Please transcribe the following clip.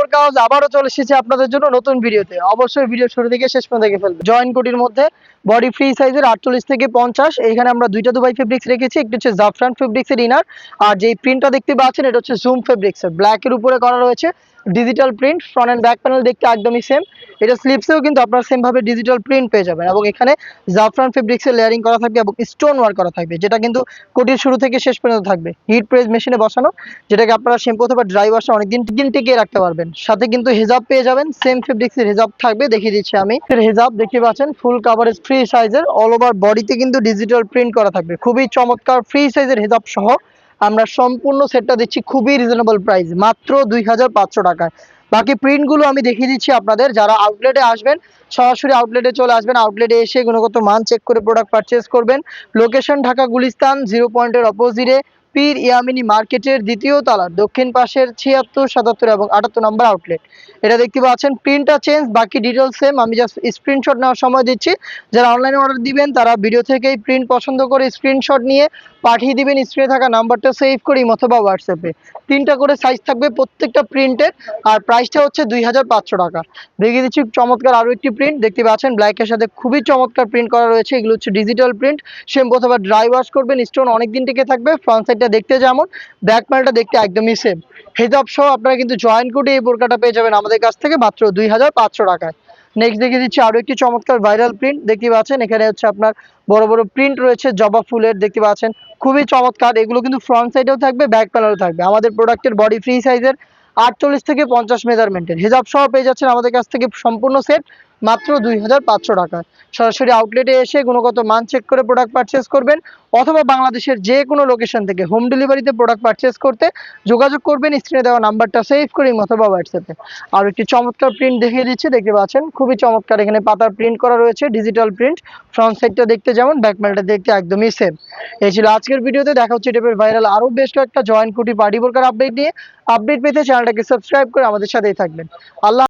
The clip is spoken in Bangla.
বোরকা কাগজ আবারও চলে এসেছে আপনাদের জন্য নতুন ভিডিওতে। অবশ্যই ভিডিও শুরু থেকে শেষ পর্যন্ত দেখে ফেলবেন। জয়েন কোটির মধ্যে বডি ফ্রি সাইজের আটচল্লিশ থেকে পঞ্চাশ। এখানে আমরা দুইটা দুবাই ফেব্রিক্স রেখেছি, একটি হচ্ছে জাফরান ফেব্রিক্সের ইনার আর যেই প্রিন্টটা দেখতে পাচ্ছেন, এটা হচ্ছে জুম ফেব্রিক্সের ব্ল্যাকের উপরে করা রয়েছে digital print front and back panel দেখতে একদমই সেম এটা স্লিপসেও কিন্তু আপনারা সেম ভাবে ডিজিটাল প্রিন্ট পেয়ে যাবেন এবং এখানে জাফরান ফেব্রিক্সের লেয়ারিং করা থাকবে এবং স্টোন ওয়ার্ক করা থাকবে, যেটা কিন্তু কোটির শুরু থেকে শেষ পর্যন্ত থাকবে। হিট প্রেস মেশিনে বসানো, যেটাকে আপনারা শ্যাম্পু অথবা ড্রাই ওয়াশে অনেকদিন দিন টিকিয়ে রাখতে পারবেন। সাথে কিন্তু হেজাব পেয়ে যাবেন সেম ফেব্রিক্সের হেজাব থাকবে, দেখিয়ে দিচ্ছি আমি। হেজাব দেখতে পাচ্ছেন ফুল কাভারেজ ফ্রি সাইজের অল ওভার বডিতে কিন্তু ডিজিটাল প্রিন্ট করা থাকবে। খুবই চমৎকার ফ্রি সাইজের হেজাব সহ আমরা সম্পূর্ণ সেটটা দিচ্ছি খুবই রিজনেবল প্রাইস মাত্র দুই হাজার পাঁচশো টাকায়। বাকি প্রিন্টগুলো আমি দেখিয়ে দিচ্ছি আপনাদের, যারা আউটলেটে আসবেন, সরাসরি আউটলেটে চলে আসবেন আউটলেটে এসে গুণগত মান চেক করে প্রোডাক্ট পারচেস করবেন। লোকেশন ঢাকা গুলিস্তান জিরো পয়েন্টের অপোজিটে পীর ইয়ামিনী মার্কেটের দ্বিতীয় তলার দক্ষিণ পাশের ছিয়াত্তর, সাতাত্তর এবং আটাত্তর নম্বর আউটলেট এটা দেখতে পাচ্ছেন প্রিন্টটা চেঞ্জ বাকি ডিটেলস সেম আমি জাস্ট স্ক্রিনশট নেওয়ার সময় দিচ্ছি। যারা অনলাইনে অর্ডার দিবেন, তারা ভিডিও থেকেই প্রিন্ট পছন্দ করে স্ক্রিনশট নিয়ে পাঠিয়ে দিবেন। স্ক্রিনে থাকা নাম্বারটা সেভ করি, অথবা হোয়াটসঅ্যাপে তিনটা করে সাইজ থাকবে প্রত্যেকটা প্রিন্টের আর প্রাইসটা হচ্ছে দুই হাজার পাঁচশো টাকা। দেখিয়ে দিচ্ছি চমৎকার আরও একটি প্রিন্ট দেখতে পাচ্ছেন ব্ল্যাকের সাথে খুবই চমৎকার প্রিন্ট করা রয়েছে। এগুলো হচ্ছে ডিজিটাল প্রিন্ট সেম অথবা ড্রাই ওয়াশ করবেন স্টোন অনেক দিন টিকে থাকবে। ফ্রন্ট সাইডটা দেখতে যেমন ব্যাক প্যানেলটা দেখতে একদমই সেম হেজাব সহ আপনারা কিন্তু জয়েন কোডে এই বোরকাটা পেয়ে যাবেন আমাদের কাছ থেকে মাত্র দুই হাজার পাঁচশো টাকায়। নেক্সট দেখিয়ে দিচ্ছি আরও একটি চমৎকার ভাইরাল প্রিন্ট দেখতে পাচ্ছেন। এখানে হচ্ছে আপনার বড় বড় প্রিন্ট রয়েছে, জবা ফুলের দেখতে পাচ্ছেন। খুবই চমৎকার, এগুলো কিন্তু ফ্রন্ট সাইডেও থাকবে ব্যাক প্যানেলও থাকবে। আমাদের প্রোডাক্টের বডি ফ্রি সাইজের আটচল্লিশ থেকে পঞ্চাশ মেজারমেন্টের হেজাব সহ পেয়ে যাচ্ছেন আমাদের কাছ থেকে সম্পূর্ণ সেট মাত্র দুই হাজার পাঁচশো টাকায় সরাসরি আউটলেটে এসে গুণগত মান চেক করে প্রোডাক্ট পারচেস করবেন অথবা বাংলাদেশের যে কোনো লোকেশন থেকে হোম ডেলিভারিতে প্রোডাক্ট পারচেস করতে যোগাযোগ করবেন। স্ক্রিনে দেওয়া নাম্বারটা সেভ করি অথবা হোয়াটসঅ্যাপে আর একটি চমৎকার প্রিন্ট দেখিয়ে দিচ্ছি, দেখতে পাচ্ছেন? খুবই চমৎকার, এখানে পাতার প্রিন্ট করা রয়েছে ডিজিটাল প্রিন্ট ফ্রন্ট সাইডটা দেখতে যেমন ব্যাক প্যানেলটা দেখতে একদমই সেম এই ছিল আজকের ভিডিওতে, দেখা হচ্ছে টাইপের ভাইরাল আরও বেশ কয়েকটা জয়েন্ট কুটি পার্টি বোরকার আপডেট নিয়ে। আপডেট পেতে চ্যানেলটাকে সাবস্ক্রাইব করে আমাদের সাথেই থাকবেন। আল্লাহ